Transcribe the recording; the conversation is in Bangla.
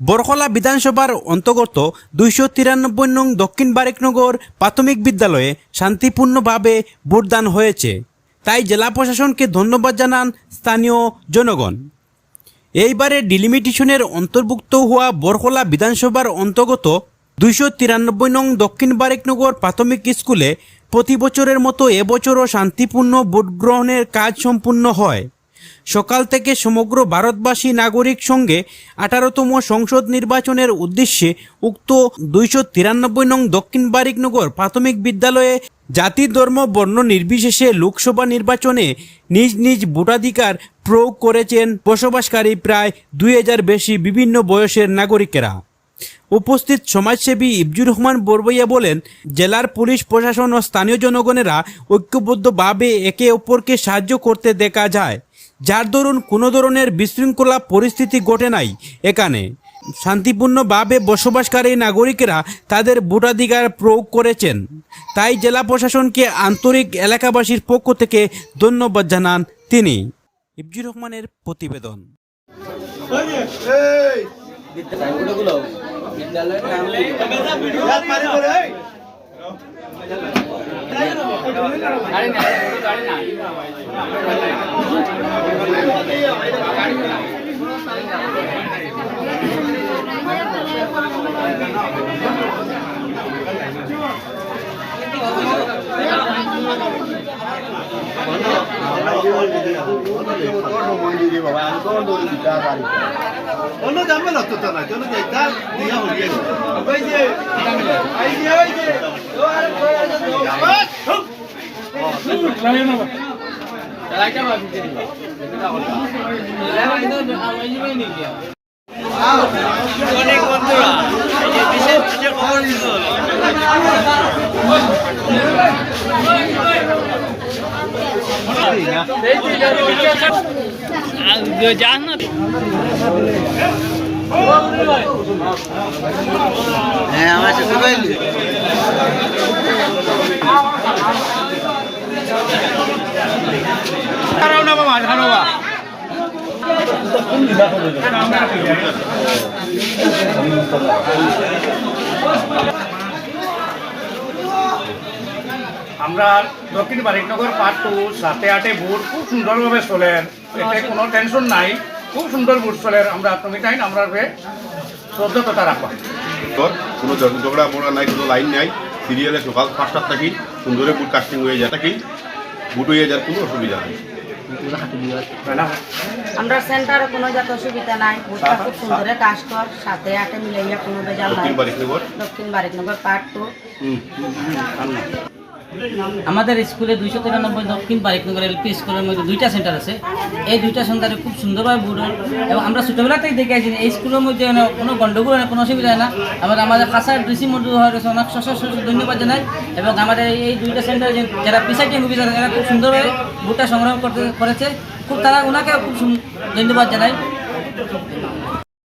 বরকলা বিধানসভার অন্তর্গত দুইশো তিরানব্বই নং দক্ষিণ বারেকনগর প্রাথমিক বিদ্যালয়ে শান্তিপূর্ণভাবে ভোটদান হয়েছে। তাই জেলা প্রশাসনকে ধন্যবাদ জানান স্থানীয় জনগণ। এইবারে ডিলিমিটেশনের অন্তর্ভুক্ত হওয়া বরকলা বিধানসভার অন্তর্গত দুইশো তিরানব্বই নং দক্ষিণ বারেকনগর প্রাথমিক স্কুলে প্রতি বছরের মতো এবছরও শান্তিপূর্ণ ভোট গ্রহণের কাজ সম্পূর্ণ হয়। সকাল থেকে সমগ্র ভারতবাসী নাগরিক সঙ্গে আঠারোতম সংসদ নির্বাচনের উদ্দেশ্যে উক্ত দুইশো তিরানব্বই নং দক্ষিণ বারিকনগর প্রাথমিক বিদ্যালয়ে জাতি, ধর্ম, বর্ণ নির্বিশেষে লোকসভা নির্বাচনে নিজ নিজ ভোটাধিকার প্রয়োগ করেছেন বসবাসকারী প্রায় দুই হাজার বেশি বিভিন্ন বয়সের নাগরিকেরা। উপস্থিত সমাজসেবী ইবজুর রহমান বরবইয়া বলেন, জেলার পুলিশ, প্রশাসন ও স্থানীয় জনগণেরা ঐক্যবদ্ধভাবে একে অপরকে সাহায্য করতে দেখা যায়। যার দরুন কোনো ধরনের বিশৃঙ্খলা পরিস্থিতি ঘটে নাই এখানে শান্তিপূর্ণভাবে বসবাসকারী নাগরিকেরা তাদের ভোটাধিকার প্রয়োগ করেছেন তাই জেলা প্রশাসনকে আন্তরিক এলাকাবাসীর পক্ষ থেকে ধন্যবাদ জানান তিনি ইবজুর রহমানের প্রতিবেদন বিদ্যালয়ের নাম গাড়ি না গাড়ি না অন্য জানবে না তো তারা চলো যাই তার দিয়া হয়ে ওই যে এই যে ওই যে লাইটটা বাকি দিল অনেক বন্ধুরা এই যে বিশেষ বিশেষ খবর দিল যাস না হ্যাঁ আমার সাথে পাইলি খারাপ না বাবা খারাপ বাবা আমরা দক্ষিণ বারিকনগর পার্ট টু সাথে আটে ভোট খুব সুন্দরভাবে চলেন। এতে কোনো টেনশন নাই, খুব সুন্দর ভোট চলেন। আমরা তুমি টাইম আমরা শ্রদ্ধা রাখবা। কোনো ঝগ- ঝগড়া মোড়া নাই, কোনো লাইন নাই। সিরিয়ালে সকাল পাঁচটার থাকি, সুন্দরে বুট কাস্টিং হয়ে যায়, থাকি। বুট হয়ে যাওয়ার কোনো অসুবিধা নেই। তাই আমরা সেন্টারে কোনো যাত অসুবিধা নাই ভোটটা খুব সুন্দরে কাজ কর সাথে আটে মিলাইয়া কোনো বেজাল নাই দক্ষিণ বারিকনগর পার্ট টু আমাদের স্কুলে দুইশো তিরানব্বই দক্ষিণ বারিকনগর এলপি স্কুলের মধ্যে দুইটা সেন্টার আছে। এই দুইটা সেন্টারে খুব সুন্দরভাবে বুড়ো এবং আমরা ছোটোবেলা থেকে দেখে আসি এই স্কুলের মধ্যে কোনো গণ্ডগোল হয় কোনো অসুবিধা হয় না। এবং আমাদের খাসার ডিসি মন্ডল হওয়ার অনেক সশস্ত্র ধন্যবাদ জানাই এবং আমাদের এই দুইটা সেন্টারে যারা প্রিসাইডিং অফিসার এরা খুব সুন্দরভাবে ভোটটা সংগ্রহ করতে করেছে। খুব তারা ওনাকে খুব ধন্যবাদ জানাই।